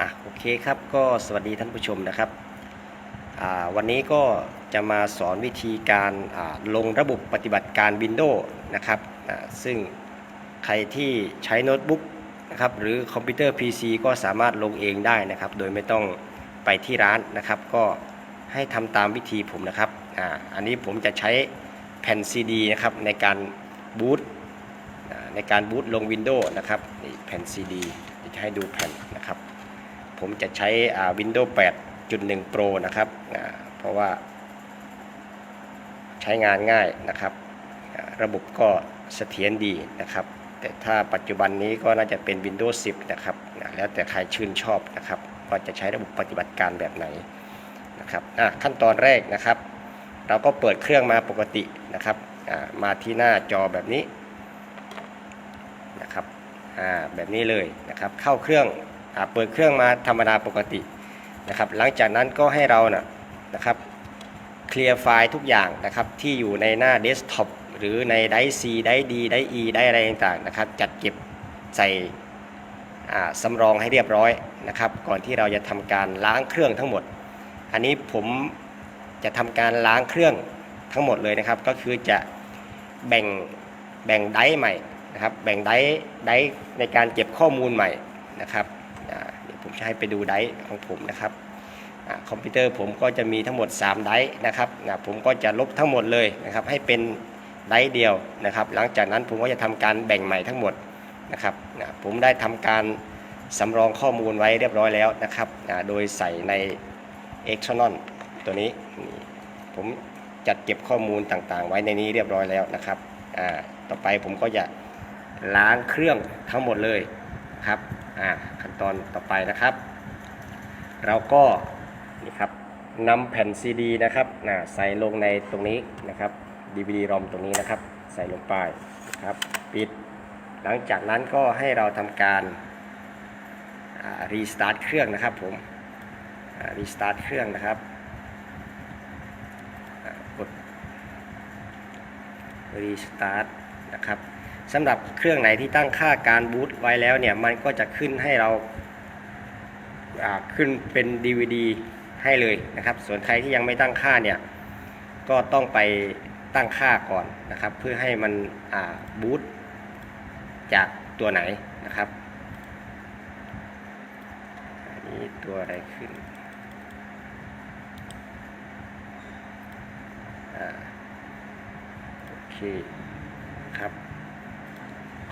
อะโอเคครับก็สวัสดีท่านผู้ชมนะครับวันนี้ก็จะมาสอนวิธีการลงระบบปฏิบัติการ Windows นะครับซึ่งใครที่ใช้โน้ตบุ๊กนะครับหรือคอมพิวเตอร์ PC ก็สามารถลงเองได้นะครับ โดยไม่ต้องไปที่ร้านนะครับ ก็ให้ทำตามวิธีผมนะครับออันนี้ผมจะใช้แผ่น CD นะครับในการบูตในการบูตลง Windows นะครับนี่แผ่น CD จะให้ดูแผ่น ผมจะใช้ Windows 8.1 Pro นะครับเพราะว่าใช้งานง่ายนะครับ ระบบก็เสถียรดีนะครับ แต่ถ้าปัจจุบันนี้ก็น่าจะเป็น Windows 10 นะครับ แล้วแต่ใครชื่นชอบนะครับว่าจะใช้ระบบปฏิบัติการแบบไหนนะครับอะขั้นตอนแรกนะครับ เราก็เปิดเครื่องมาปกตินะครับมาที่หน้าจอแบบนี้นะครับอ่าแบบนี้เลยนะครับ เข้าเครื่อง เปิดเครื่องมาธรรมดาปกตินะครับหลังจากนั้นก็ให้เรานะนะครับเคลียร์ไฟล์ทุกอย่างนะครับที่อยู่ในหน้าเดสก์ท็อปหรือในไดร์ C ไดร์ D ไดร์ E ไดร์อะไรต่างๆนะครับจัดเก็บใส่สำรองให้เรียบร้อยนะครับก่อนที่เราจะทำการล้างเครื่องทั้งหมด อันนี้ผมจะทำการล้างเครื่องทั้งหมดเลยนะครับ ก็คือจะแบ่งแบ่งไดร์ใหม่นะครับแบ่งไดร์ไดร์ในการเก็บข้อมูลใหม่นะครับ ผมจะให้ไปดูไดร์ของผมนะครับอคอมพิวเตอร์ผมก็จะมีทั้งหมด 3 ไดร์นะครับนะผมก็จะลบทั้งหมดเลยนะครับ ให้เป็นไดร์เดียวนะครับ หลังจากนั้นผมก็จะทำการแบ่งใหม่ทั้งหมดนะครับนะผมได้ทำการสำรองข้อมูลไว้เรียบร้อยแล้วนะครับนะโดยใส่ใน External ตัวนี้นผมจัดเก็บข้อมูลต่างๆ ไว้ในนี้เรียบร้อยแล้วนะครับต่อไปผมก็จะล้างเครื่องทั้งหมดเลยครับ ขั้นตอนต่อไปนะครับ เราก็นี่ครับนำแผ่นซีดีนะครับนะใส่ลงในตรงนี้นะครับ DVD ROM ตรงนี้นะครับ ใส่ลงไปนะครับ ปิด หลังจากนั้นก็ให้เราทำการรีสตาร์ทเครื่องนะครับผมรีสตาร์ทเครื่องนะครับกดรีสตาร์ทนะครับ สำหรับเครื่องไหนที่ตั้งค่าการบูตไว้แล้วเนี่ยมันก็จะขึ้นให้เราขึ้นเป็น DVD ให้เลยนะครับ ส่วนใครที่ยังไม่ตั้งค่าเนี่ยก็ต้องไปตั้งค่าก่อนนะครับ เพื่อให้มันบูตจากตัวไหนนะครับอันนี้ตัวอะไรขึ้นโอเค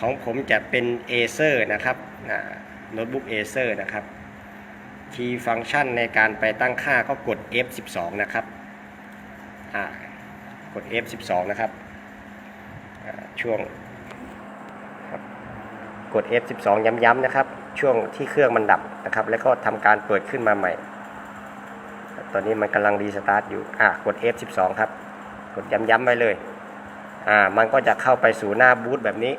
ของผมจะเป็น Acer นะครับโน้ตบุ๊ก Acer นะครับคีย์ฟังก์ชันในการไปตั้งค่าก็กด F12 นะครับกด F12 นะครับช่วงกด F12 ย้ำๆนะครับ ช่วงที่เครื่องมันดับนะครับ แล้วก็ทำการเปิดขึ้นมาใหม่ ตอนนี้มันกำลังรีสตาร์ทอยู่อ่ากด F12 ครับ กดย้ำๆไว้เลยอ่ามันก็จะเข้าไปสู่หน้าบูตแบบนี้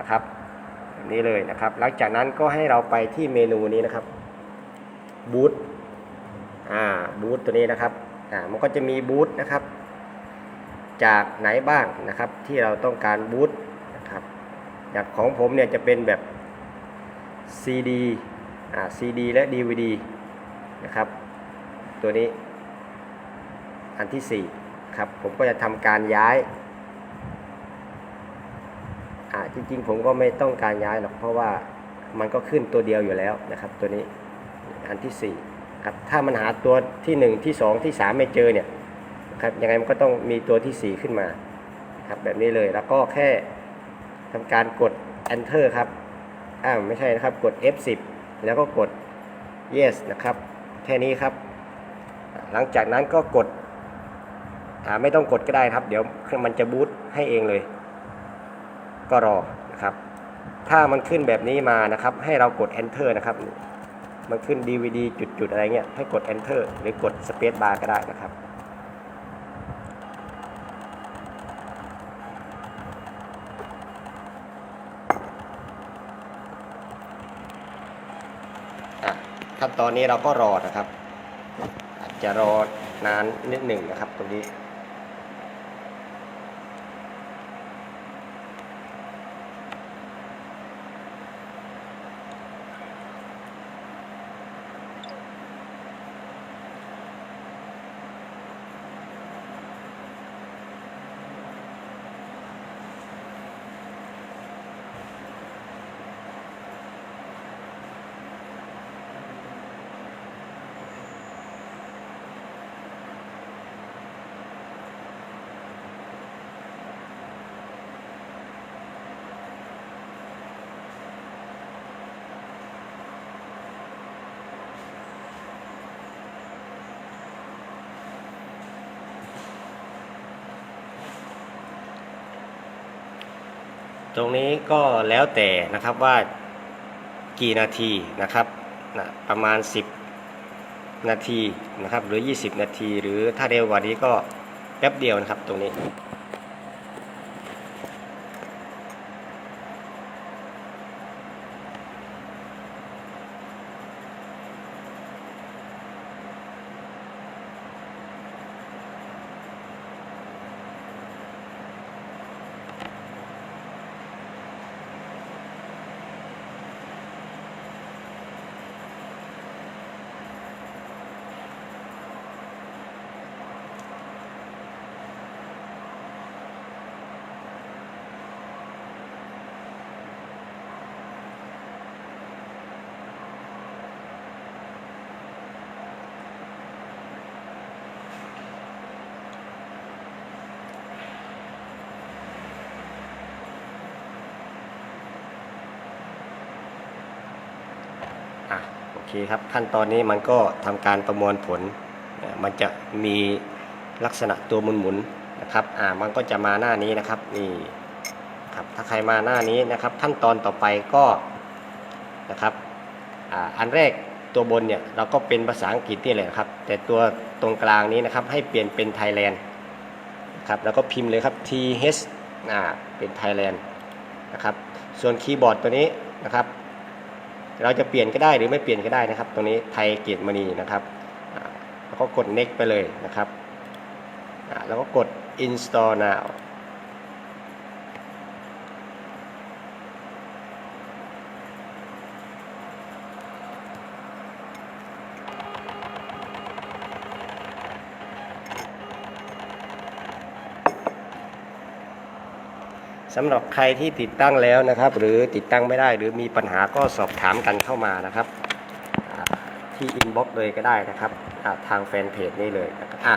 นะครับแบบนี้เลยนะครับ หลังจากนั้นก็ให้เราไปที่เมนูนี้นะครับบูตอ่าบูตตัวนี้นะครับอ่ามันก็จะมีบูตนะครับจากไหนบ้างนะครับที่เราต้องการบูตนะครับอย่างของผมเนี่ยจะเป็นแบบ CD อ่า CD และ DVD นะครับ ตัวนี้อันที่4ครับผมก็จะทำการย้าย จริง ๆ ผมก็ไม่ต้องการย้ายหรอกเพราะว่ามันก็ขึ้นตัวเดียวอยู่แล้วนะครับ ตัวนี้อันที่4ครับถ้ามันหาตัวที่ 1 ที่ 2 ที่ 3 ไม่เจอเนี่ยครับยังไงมันก็ต้องมีตัวที่ 4 ขึ้นมาครับแบบนี้เลยแล้วก็แค่ทำการกด enter ครับอ้าวไม่ใช่นะครับกด F10 แล้วก็กด yes นะครับ แค่นี้ครับ หลังจากนั้นก็กดไม่ต้องกดก็ได้ครับ เดี๋ยวมันจะบูตให้เองเลย ก็รอนะครับ ถ้ามันขึ้นแบบนี้มานะครับ ให้เรากด enter นะครับ มันขึ้น DVD จุดๆอะไรเงี้ยให้กด enter หรือกด space bar ก็ได้นะครับขั้นตอนนี้เราก็รอนะครับ อาจจะรอนานนิดหนึ่งนะครับตรงนี้ ตรงนี้ก็แล้วแต่นะครับว่ากี่นาทีนะครับนะประมาณ 10 นาทีนะครับหรือ 20 นาที หรือถ้าเร็วกว่านี้ก็แป๊บเดียวนะครับตรงนี้ เคครับขั้นตอนนี้มันก็ทำการประมวลผล มันจะมีลักษณะตัวหมุนๆนะครับอ่ามันก็จะมาหน้านี้นะครับนี่ครับถ้าใครมาหน้านี้นะครับ ขั้นตอนต่อไปก็นะครับอ่าอันแรกตัวบนเนี่ยเราก็เป็นภาษาอังกฤษนี่แหละครับ แต่ตัวตรงกลางนี้นะครับให้เปลี่ยนเป็นไทยแลนด์ครับแล้วก็พิมพ์เลยครับ T H อ่าเป็น Thailand นะครับส่วนคีย์บอร์ดตัวนี้นะครับ เราจะเปลี่ยนก็ได้หรือไม่เปลี่ยนก็ได้นะครับ ตรงนี้ไทยเกียรติมณีนะครับอ่าแล้วก็กด next ไปเลยนะครับแล้วก็กด install now สำหรับใครที่ติดตั้งแล้วนะครับ หรือติดตั้งไม่ได้หรือมีปัญหาก็สอบถามกันเข้ามานะครับที่อินบ็อกซ์เลยก็ได้นะครับทางแฟนเพจนี่เลยอะ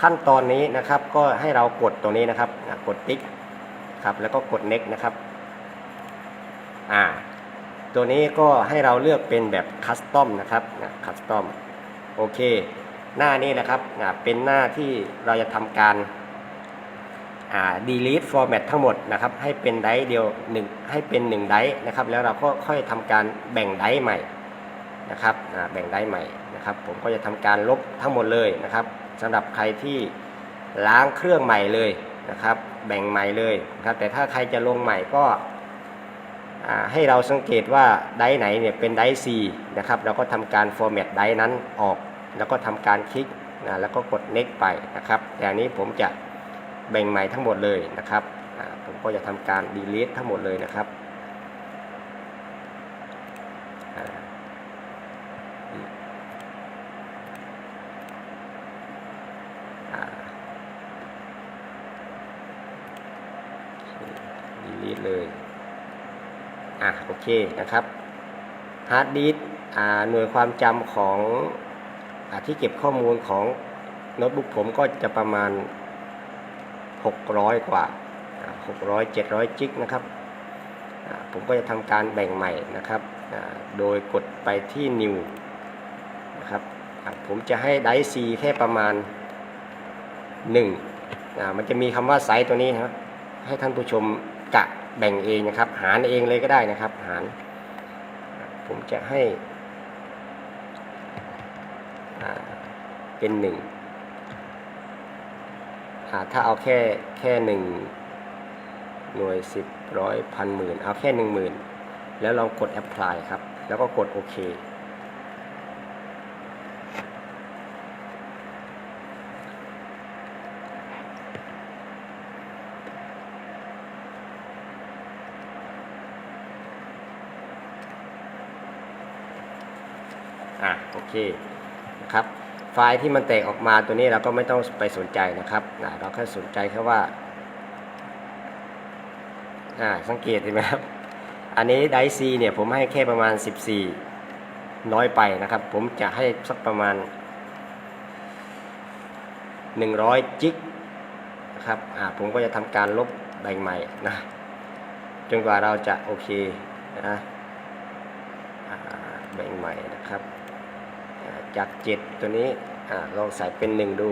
ขั้นตอนนี้นะครับก็ให้เรากดตรงนี้นะครับกดติ๊กครับแล้วก็กด next นะครับอ่าตัวนี้ก็ให้เราเลือกเป็นแบบคัสตอมนะครับคัสตอมโอเค หน้านี้นะครับเป็นหน้าที่เราจะทำการ delete format ทั้งหมดนะครับ ให้เป็นไดร์เดียวหนึ่งให้เป็น1ไดร์นะครับ แล้วเราก็ค่อยทำการแบ่งไดร์ใหม่นะครับแบ่งไดร์ใหม่นะครับ ผมก็จะทำการลบทั้งหมดเลยนะครับสำหรับใครที่ล้างเครื่องใหม่เลยนะครับ แบ่งใหม่เลยนะครับแต่ถ้าใครจะลงใหม่ก็ให้เราสังเกตว่าไดร์ไหนเนี่ยเป็นไดร์ C นะครับเราก็ทำการ format ไดร์นั้นออก แล้วก็ทำการคลิกนะแล้วก็กด next ไปนะครับ แต่อันนี้ผมจะ แบ่งใหม่ทั้งหมดเลยนะครับผมก็จะทำการ delete ทั้งหมดเลยนะครับ delete เลย อะโอเคนะครับฮาร์ดดิสหน่วยความจำของอที่เก็บข้อมูลของโน้ตบุ๊กผมก็จะประมาณ 600 กว่าอ่า 600 700 จิกนะครับ ผมก็จะทำการแบ่งใหม่นะครับ โดยกดไปที่ New นะครับ ผมจะให้ไดซีแค่ประมาณ1อ่ามันจะมีคำว่าไซส์ตัวนี้นะครับ ให้ท่านผู้ชมกะแบ่งเองนะครับ หารเองเลยก็ได้นะครับ หาร ผมจะให้เป็นหนึ่ง ถ้าเอาแค่แค่หนึ่งหน่วยสิบร้อยพันหมื่นเอาแค่หนึ่งหมื่นแล้วลองกด apply ครับ แล้วก็กดโอเคอะโอเค ไฟล์ที่มันแตกออกมาตัวนี้เราก็ไม่ต้องไปสนใจนะครับนะเราแค่สนใจแค่ว่าอ่าสังเกตเห็นไหมครับ อันนี้ไดซีเนี่ยผมให้แค่ประมาณ 14 น้อยไปนะครับ ผมจะให้สักประมาณ 100 จิกนะครับอ่าผมก็จะทำการลบใบใหม่นะจนกว่าเราจะโอเคนะแบ่งใหม่ จาก 7 ตัวนี้ลองใส่เป็นหนึ่งดู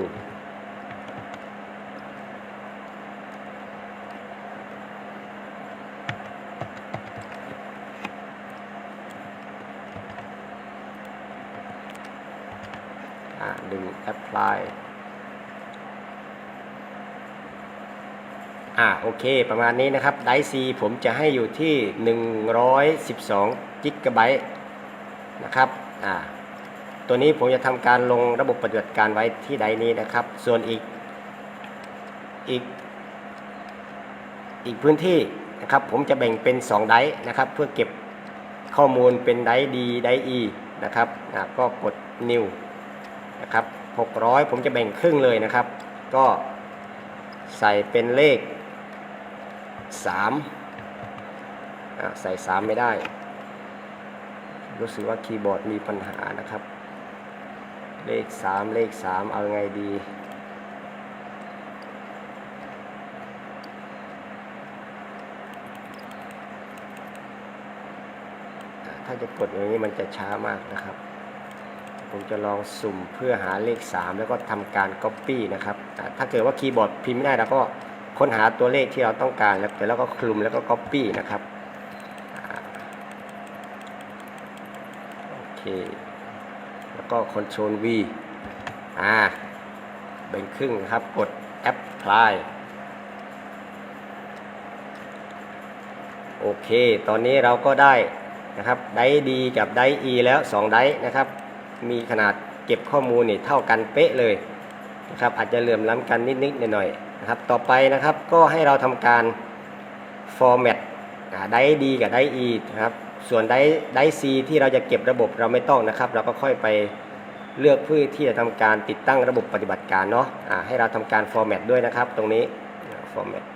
ดึง apply อ่าโอเค ประมาณนี้นะครับไดซีผมจะให้อยู่ที่ 112กิกะไบต์นะครับอ่า ตัวนี้ผมจะทำการลงระบบปฏิบัติการไว้ที่ไดนี้นะครับ ส่วนอีกอีกอีกพื้นที่นะครับผมจะแบ่งเป็น 2 ไดนะครับ เพื่อเก็บข้อมูลเป็นไดดีไดร์ E นะครับอ่าก็กด new นะครับ600 ผมจะแบ่งครึ่งเลยนะครับ ก็ใส่เป็นเลข3อ่าใส่ 3 ไม่ได้ รู้สึกว่าคีย์บอร์ดมีปัญหานะครับ เลข3เลข3เอาไงดี ถ้าจะกดอย่างนี้มันจะช้ามากนะครับ ผมจะลองสุ่มเพื่อหาเลข 3 แล้วก็ทำการ Copy นะครับ ถ้าเกิดว่าคีย์บอร์ดพิมพ์ไม่ได้เราก็ค้นหาตัวเลขที่เราต้องการแล้วแล้วก็คลุมแล้วก็ Copy นะครับ โอเค ก็ Ctrl V อ่าแบ่งครึ่งนะครับกด Apply โอเค ตอนนี้เราก็ได้นะครับไดดีกับได E แล้ว 2 ไดนะครับ มีขนาดเก็บข้อมูลนี่เท่ากันเป๊ะเลยนะครับอาจจะเหลื่อมล้ำกันนิดๆหน่อยๆนะครับ ต่อไปนะครับก็ให้เราทำการ format ไดดีกับได E นะครับ ส่วนไดได C ที่เราจะเก็บระบบเราไม่ต้องนะครับ เราก็ค่อยไปเลือกพื้นที่จะทำการติดตั้งระบบปฏิบัติการเนาะะให้เราทำการ format ด้วยนะครับ ตรงนี้ format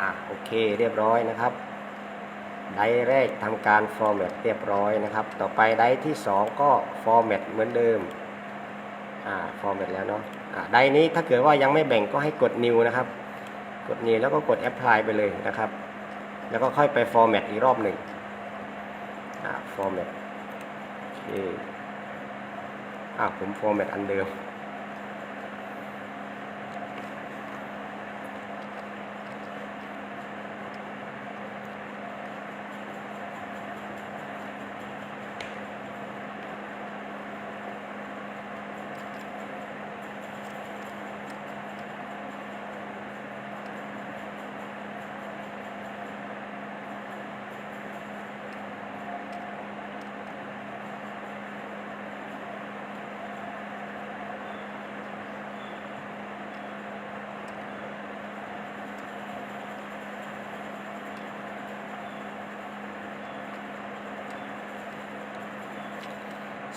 อะโอเคเรียบร้อยนะครับ ไดแรกทำการ format เรียบร้อยนะครับ ต่อไปไดที่ 2 ก็ format เหมือนเดิมอ่า format แล้วเนาะอ่าไดนี้ถ้าเกิดว่ายังไม่แบ่งก็ให้กด new นะครับ กด new แล้วก็กด apply ไปเลยนะครับ แล้วก็ค่อยไป format อีกรอบหนึ่งอ่า format โอเคอ่าผม format อันเดิม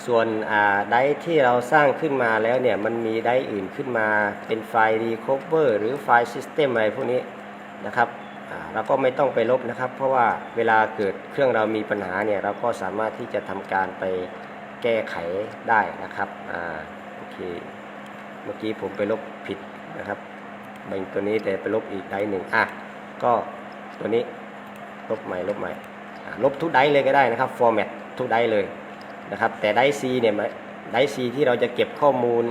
ส่วนไดร์ที่เราสร้างขึ้นมาแล้วเนี่ยมันมีไดร์อื่นขึ้นมาเป็นไฟล์ recover หรือไฟล์ system อะไรพวกนี้นะครับเราก็ไม่ต้องไปลบนะครับ เพราะว่าเวลาเกิดเครื่องเรามีปัญหาเนี่ยเราก็สามารถที่จะทำการไปแก้ไขได้นะครับอ่าโอเคเมื่อกี้ผมไปลบผิดนะครับแบ่งตัวนี้แต่ไปลบอีกไดร์หนึ่งอะก็ตัวนี้ลบใหม่ลบใหม่ลบทุกไดร์เลยก็ได้นะครับ format ทุกไดร์เลย นะครับแต่ไดซีเนี่ยไดซีที่เราจะเก็บข้อมูล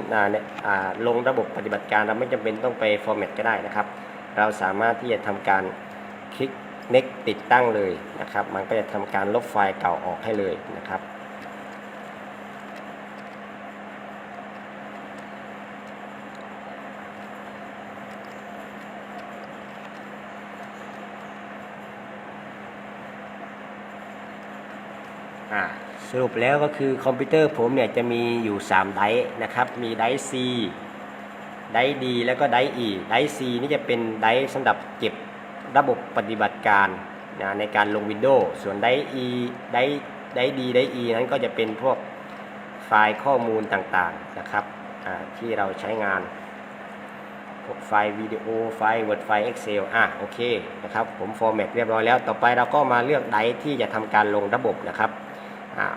ลงระบบปฏิบัติการเราไม่จำเป็นต้องไปฟอร์แมตก็ได้นะครับ เราสามารถที่จะทำการคลิก next ติดตั้งเลยนะครับ มันก็จะทำการลบไฟล์เก่าออกให้เลยนะครับอ่า สรุปแล้วก็คือคอมพิวเตอร์ผมเนี่ยจะมีอยู่ 3 ไดร์นะครับ มีไดร์ C ไดดีแล้วก็ไดอีไดซีนี่จะเป็นไดสำหรับเก็บระบบปฏิบัติการนะในการลง Windows ส่วนไดอีไดไดดีไดอีนั้นก็จะเป็นพวกไฟล์ข้อมูลต่างๆนะครับที่เราใช้งานพวกไฟล์วิดีโอไฟล์ Word ไฟล์ Excel อะโอเคนะครับผมฟอร์แมตเรียบร้อยแล้ว ต่อไปเราก็มาเลือกไดที่จะทำการลงระบบนะครับ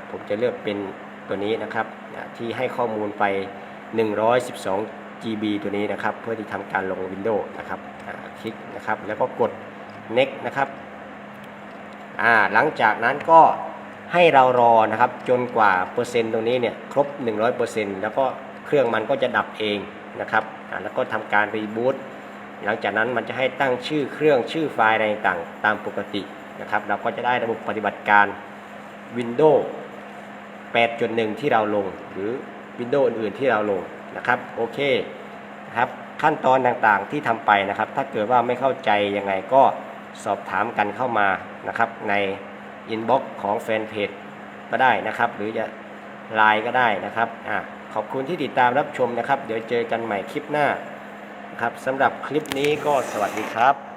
ผมจะเลือกเป็นตัวนี้นะครับที่ให้ข้อมูลไป 112 GB ตัวนี้นะครับ เพื่อที่ทำการลง Windows นะครับคลิกนะครับ แล้วก็กด next นะครับหลังจากนั้นก็ให้เรารอนะครับจนกว่าเปอร์เซ็นต์ตรงนี้เนี่ยครบ 100%แล้วก็เครื่องมันก็จะดับเองนะครับแล้วก็ทำการรีบูตหลังจากนั้นมันจะให้ตั้งชื่อเครื่องชื่อไฟล์อะไรต่างๆตามปกตินะครับ เราก็จะได้ระบบปฏิบัติการ Windows 8.1 ที่เราลง หรือ Windows อื่นๆที่เราลงนะครับโอเคนะครับขั้นตอนต่างๆที่ทำไปนะครับ ถ้าเกิดว่าไม่เข้าใจยังไงก็สอบถามกันเข้ามานะครับในอินบ็อกซ์ของแฟนเพจก็ได้นะครับ หรือจะไลน์ก็ได้นะครับอะขอบคุณที่ติดตามรับชมนะครับ เดี๋ยวเจอกันใหม่คลิปหน้าครับสำหรับคลิปนี้ก็สวัสดีครับ